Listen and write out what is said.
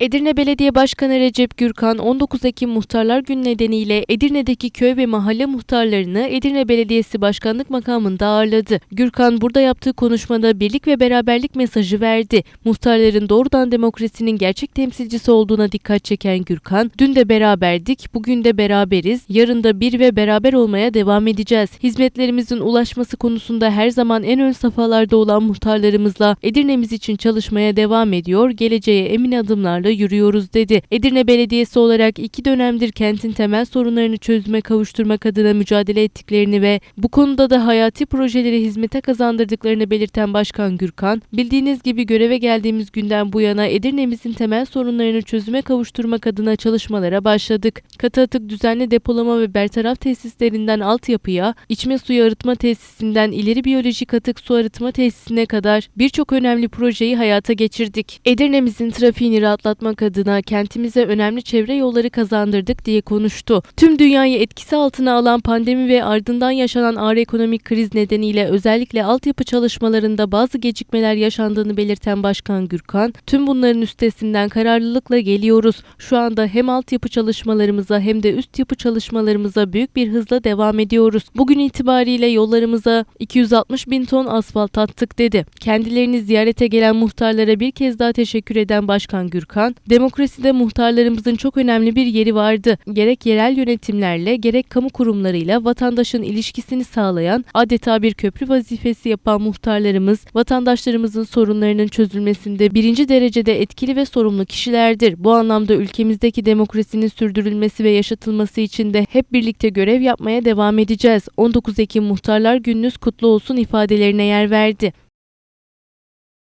Edirne Belediye Başkanı Recep Gürkan 19 Ekim Muhtarlar Günü nedeniyle Edirne'deki köy ve mahalle muhtarlarını Edirne Belediyesi Başkanlık makamında ağırladı. Gürkan burada yaptığı konuşmada birlik ve beraberlik mesajı verdi. Muhtarların doğrudan demokrasinin gerçek temsilcisi olduğuna dikkat çeken Gürkan, dün de beraberdik, bugün de beraberiz, yarın da bir ve beraber olmaya devam edeceğiz. Hizmetlerimizin ulaşması konusunda her zaman en ön safhalarda olan muhtarlarımızla Edirne'miz için çalışmaya devam ediyor, geleceğe emin adımlarla yürüyoruz dedi. Edirne Belediyesi olarak iki dönemdir kentin temel sorunlarını çözüme kavuşturmak adına mücadele ettiklerini ve bu konuda da hayati projeleri hizmete kazandırdıklarını belirten Başkan Gürkan, bildiğiniz gibi göreve geldiğimiz günden bu yana Edirne'mizin temel sorunlarını çözüme kavuşturmak adına çalışmalara başladık. Katı atık düzenli depolama ve bertaraf tesislerinden altyapıya, içme suyu arıtma tesisinden ileri biyolojik atık su arıtma tesisine kadar birçok önemli projeyi hayata geçirdik. Edirne'mizin trafiğini rahatlatmak adına kentimize önemli çevre yolları kazandırdık diye konuştu. Tüm dünyayı etkisi altına alan pandemi ve ardından yaşanan ağır ekonomik kriz nedeniyle özellikle altyapı çalışmalarında bazı gecikmeler yaşandığını belirten Başkan Gürkan, tüm bunların üstesinden kararlılıkla geliyoruz. Şu anda hem altyapı çalışmalarımıza hem de üst yapı çalışmalarımıza büyük bir hızla devam ediyoruz. Bugün itibariyle yollarımıza 260 bin ton asfalt attık dedi. Kendilerini ziyarete gelen muhtarlara bir kez daha teşekkür eden Başkan Gürkan, demokraside muhtarlarımızın çok önemli bir yeri vardı. Gerek yerel yönetimlerle gerek kamu kurumlarıyla vatandaşın ilişkisini sağlayan adeta bir köprü vazifesi yapan muhtarlarımız vatandaşlarımızın sorunlarının çözülmesinde birinci derecede etkili ve sorumlu kişilerdir. Bu anlamda ülkemizdeki demokrasinin sürdürülmesi ve yaşatılması için de hep birlikte görev yapmaya devam edeceğiz. 19 Ekim Muhtarlar Gününüz kutlu olsun ifadelerine yer verdi.